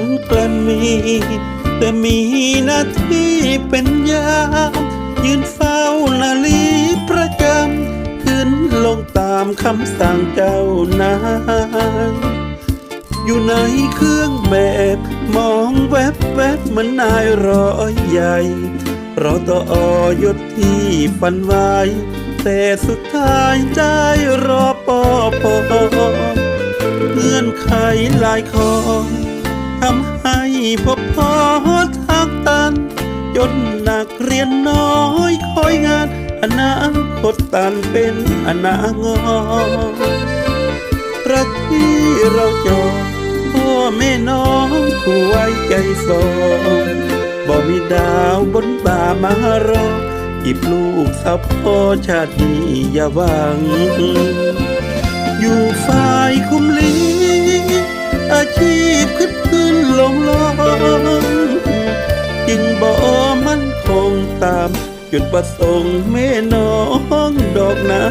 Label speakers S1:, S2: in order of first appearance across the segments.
S1: านแกลมมี แต่มีหน้าที่เป็นยาม ยืนเฝ้านาลีประจำขึ้นลงตามคำสั่งเจ้านายอยู่ในเครื่องแบบ มองแวบแวบๆเหมือนนายรอยใหญ่รอต่ออยศที่ฝันไว้ แต่สุดท้ายใจรอปอพอเงื่อนไขหลายข้อ ทำให้พบพอทางตันจนนักเรียนน้อยคอยงาน อนาคตตันเป็นอนางอรักที่เราจองพ่อแม่น้องคู่ไว้ใจสองบ่มีดาวบนบ่ามารอจีบลูกสาวพ่อชาตินี้อย่าหวัง อยู่ฝ่ายคุ้มลี อาชีพขึ้นขึ้นลงลงจึงบ่มั่นคงตาม จุดประสงค์แม่น้องดอกนา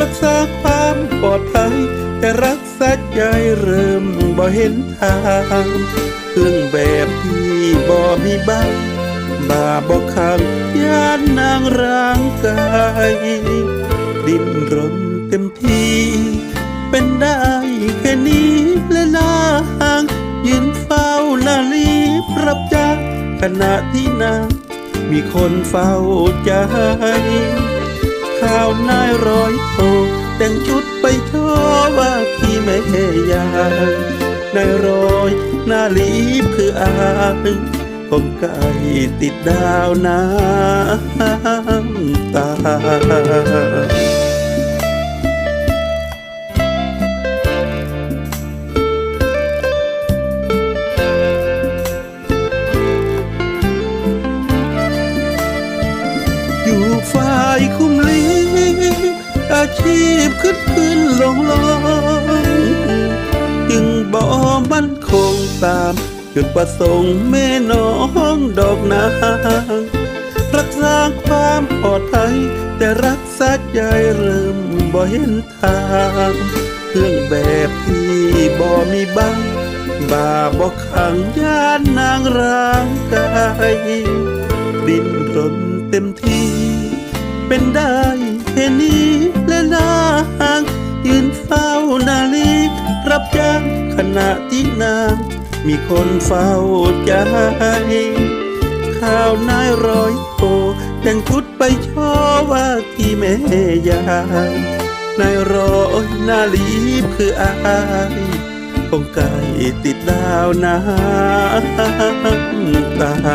S1: รักษาความปลอดภัยแต่รักษาใจเริ่มบ่เห็นทางเครื่องแบบที่บ่มีบ้างบาบ่คังย่านนางร่างกายดิ้นรนเต็มที่ เป็นได้แค่นี้ และลางยืนเฝ้านาลีรับจ้าขณะที่นางมีคนเฝ้าใจข้าวนายร้อยโทแต่งชุดไปโชว์ว่าที่แม่ยายนายร้อยนาลีคืออายผมไก่ติดดาวน้ำตา ฝ่ายคุ้มลีอาชีพขึ้นขึ้นลงลงจึงบ่มั่นคงตามจุดประสงค์แม่น้องดอกนางรักษาความปลอดภัยแต่รักษาใจเริ่มบ่เห็นทางเครื่องแบบที่บ่มีบ้างบาบ่ขังย่านนางร่างกาย ดิ้นรนเต็มที่ เป็นได้แค่นี้และลาห่างยืนเฝ้านาลีรับจ้างขณะที่นางมีคนเฝ้าใจข้าวนายร้อยโตแต่งชุดไปชว์ว่าที่แม่ยายนายร้อยนาลีบคืออายคงไก่ติดดาวน้ำตา